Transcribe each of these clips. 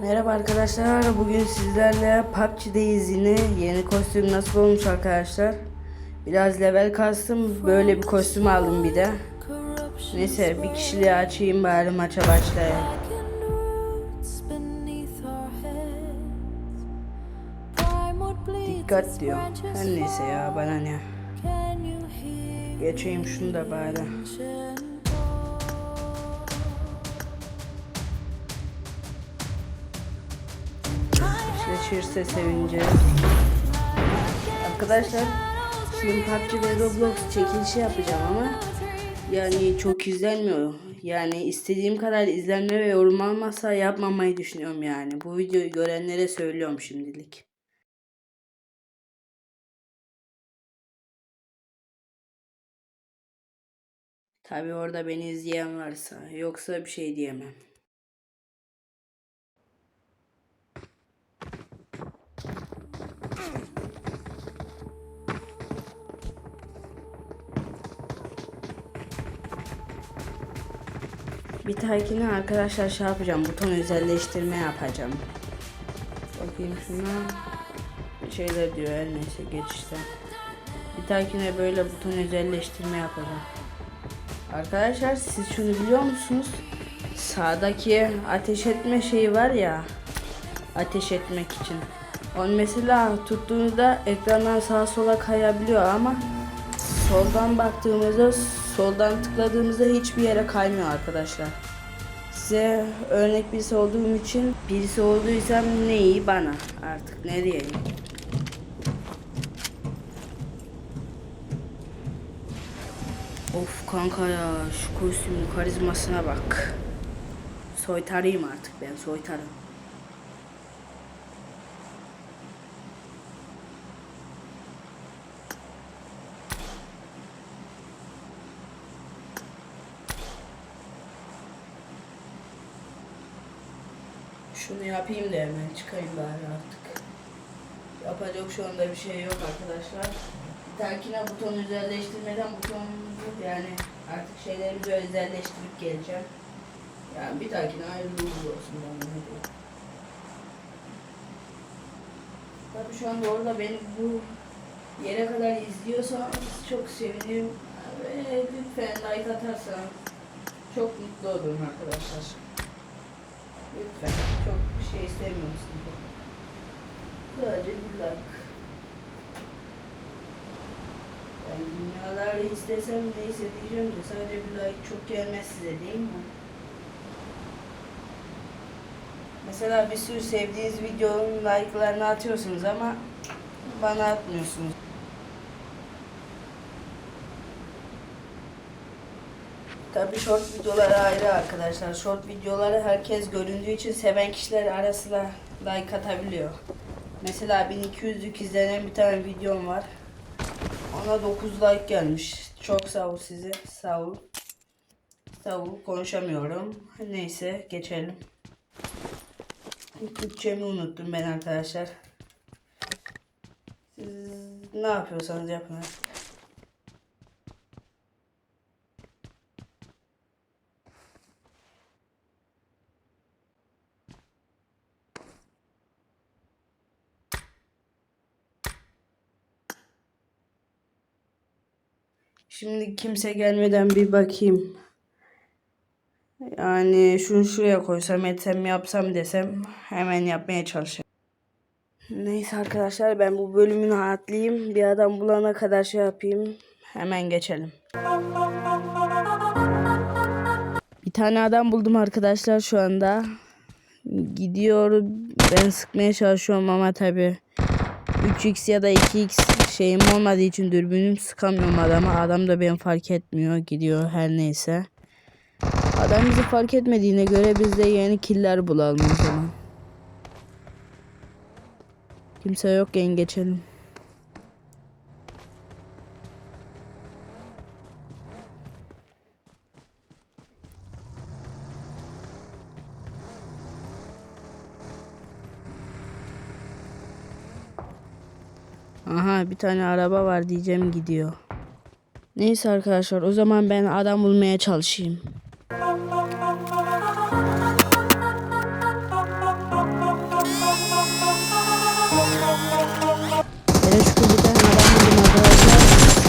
Merhaba arkadaşlar. Bugün sizlerle PUBG'deyiz yine. Yeni kostüm nasıl olmuş arkadaşlar? Biraz level kastım. Böyle bir kostüm aldım bir de. Neyse bir kişiliği açayım bari maça başlayalım. Dikkat diyor. Her neyse ya bana ne. Geçeyim şunu da bari. Şaşırsa sevineceğiz. Arkadaşlar şimdi PUBG ve Roblox çekilişi yapacağım ama yani çok izlenmiyor. Yani istediğim kadar izlenme ve yorum almazsa yapmamayı düşünüyorum yani. Bu videoyu görenlere söylüyorum şimdilik. Tabi orada beni izleyen varsa yoksa bir şey diyemem. Bir dahakine arkadaşlar şey yapacağım. Buton özelleştirme yapacağım. Bakayım şuna. Şeyler diyor her neyse geçişte. Bir dahakine böyle buton özelleştirme yapacağım. Arkadaşlar siz şunu biliyor musunuz? Sağdaki ateş etme şeyi var ya. Ateş etmek için. Onu mesela tuttuğunuzda ekrandan sağa sola kayabiliyor ama soldan baktığımızda soldan tıkladığımızda hiçbir yere kaymıyor arkadaşlar. Size örnek birisi olduğum için birisi olduysam ne iyi bana artık ne diyeyim. Of kanka ya şu kostümün karizmasına bak. Soytarıyım artık ben soytarım. Şunu yapayım da hemen çıkayım bari artık. Yapacak şu anda bir şey yok arkadaşlar. Dahakine buton özelleştirmeden butonumuzu yani artık şeylerimizi özelleştirip geleceğim. Yani bir dahakine hayırlı uğurlu olsun diyeyim. Tabii şu anda orada beni bu yere kadar izliyorsanız çok sevinirim. Ve lütfen like atarsan çok mutlu olurum arkadaşlar. Lütfen. Çok şey istemiyorum sizden. Sadece like. Ben dünyalarda istesem neyse diyeceğim de sadece like çok gelmez size değil mi? Mesela bir sürü sevdiğiniz videonun like'larını atıyorsunuz ama bana atmıyorsunuz. Tabii short videoları ayrı arkadaşlar. Short videoları herkes göründüğü için seven kişiler arasında like atabiliyor. Mesela 1200'lük izlenen bir tane videom var. Ona 9 like gelmiş. Çok sağ ol size. Sağ ol. Sağ ol. Konuşamıyorum. Neyse geçelim. Bütçemi unuttum ben arkadaşlar. Siz ne yapıyorsanız yapın. Şimdi kimse gelmeden bir bakayım. Yani şunu şuraya koysam etsem yapsam desem hemen yapmaya çalışayım. Neyse arkadaşlar ben bu bölümünü atlayayım. Bir adam bulana kadar şey yapayım. Hemen geçelim. Bir tane adam buldum arkadaşlar şu anda. Gidiyor ben sıkmaya çalışıyorum ama tabi 3x ya da 2x şeyim olmadığı için dürbünüm sıkamıyorum adama. Adam da beni fark etmiyor. Gidiyor her neyse. Adam bizi fark etmediğine göre biz de yeni killer bulalım o zaman. Kimse yokken geçelim. Aha bir tane araba var diyeceğim gidiyor. Neyse arkadaşlar o zaman ben adam bulmaya çalışayım. Ben bir tane adam buldum arkadaşlar.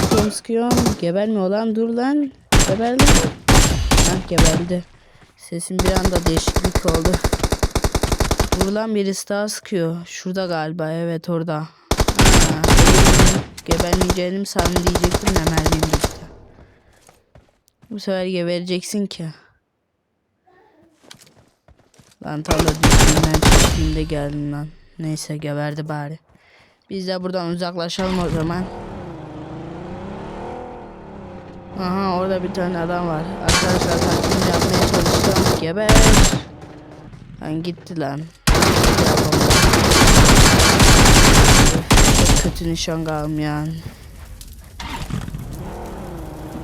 Sıkıyorum sıkıyorum. Gebermiyor lan dur lan. Geberdi. Hah geberdi. Sesim bir anda değişiklik oldu. Vurulan birisi daha sıkıyor. Şurada galiba evet orada. Gebermeyeceğini mi sandım diyecektim de mermim. Bu sefer gebereceksin ki. Lan tarla düzgünden çektiğimde geldin lan. Neyse geberdi bari. Biz de buradan uzaklaşalım o zaman. Aha orada bir tane adam var. Arkadaşlar takdim yapmaya çalışacağım. Geber. Lan gitti lan. Yapamadım. Kötü nişan kaldım yani.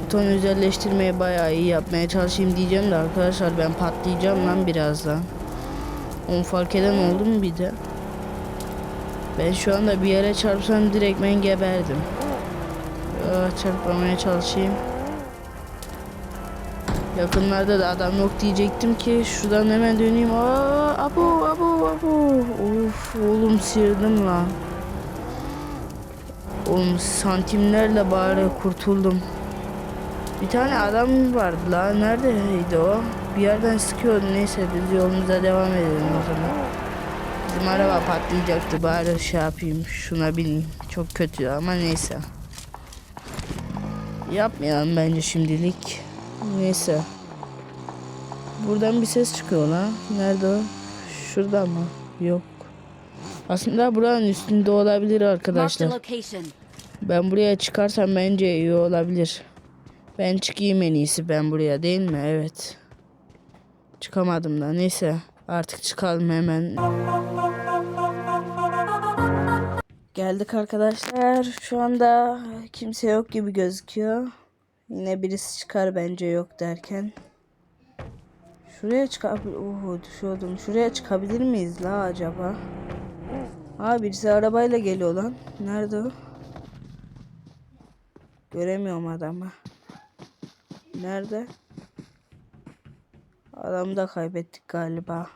Buton özelleştirmeyi bayağı iyi yapmaya çalışayım diyeceğim de arkadaşlar ben patlayacağım lan birazdan. Onu fark eden oldu mu bir de? Ben şu anda bir yere çarpsam direkt ben geberdim. Aa, çarpmamaya çalışayım. Yakınlarda da adam yok diyecektim ki şuradan hemen döneyim. Aa, abu abu abu. Of oğlum sıyırdım lan. Oğlum santimlerle bari kurtuldum. Bir tane adam vardı la. Neredeydi o? Bir yerden sıkıyordu. Neyse biz yolumuza devam edelim o zaman. Bizim araba patlayacaktı. Bari şey yapayım. Şuna bineyim. Çok kötü ama neyse. Yapmayalım bence şimdilik. Neyse. Buradan bir ses çıkıyor lan. Nerede o? Şurada mı? Yok. Aslında buranın üstünde olabilir arkadaşlar. Ben buraya çıkarsam bence iyi olabilir. Ben çıkayım en iyisi ben buraya değil mi? Evet. Çıkamadım da neyse. Artık çıkalım hemen. Geldik arkadaşlar. Şu anda kimse yok gibi gözüküyor. Yine birisi çıkar bence yok derken. Şuraya çıkabilir... Oho düşüyordum. Şuraya çıkabilir miyiz la acaba? Aa birisi arabayla geliyor lan. Nerede o? Göremiyorum adamı. Nerede? Adamı da kaybettik galiba.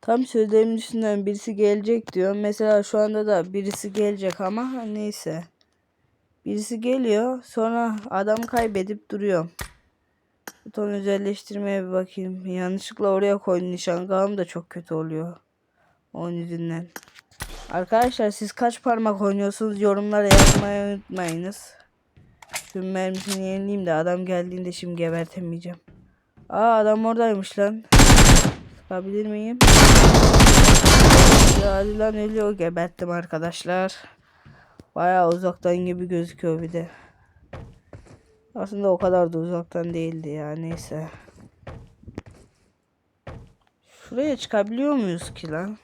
Tam sözlerimin üstünden birisi gelecek diyor. Mesela şu anda da birisi gelecek ama neyse. Birisi geliyor. Sonra adam kaybedip duruyor. Buton özelleştirmeye bir bakayım. Yanlışlıkla oraya koydum nişan. Kalım da çok kötü oluyor. Onun yüzünden. Arkadaşlar siz kaç parmak oynuyorsunuz yorumlara yazmayı unutmayınız. Şu mermisini yenileyim de adam geldiğinde şimdi gebertemeyeceğim. Aa adam oradaymış lan. Sıkabilir miyim? Ya hadi lan ölüyor geberttim arkadaşlar. Bayağı uzaktan gibi gözüküyor bir de. Aslında o kadar da uzaktan değildi ya neyse. Şuraya çıkabiliyor muyuz ki lan?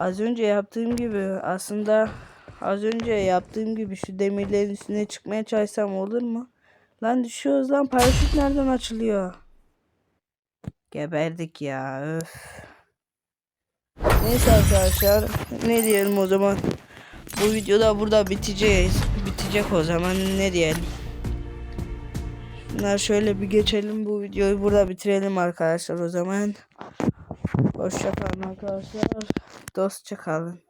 Az önce yaptığım gibi aslında az önce yaptığım gibi şu demirlerin üstüne çıkmaya çalışsam olur mu? Lan düşüyoruz lan paraşüt nereden açılıyor? Geberdik ya öf. Neyse arkadaşlar ne diyelim o zaman. Bu videoda burada biteceğiz. Bitecek o zaman ne diyelim. Bunlar şöyle bir geçelim bu videoyu burada bitirelim arkadaşlar o zaman. Hoşçakalın arkadaşlar. Dostça kalın.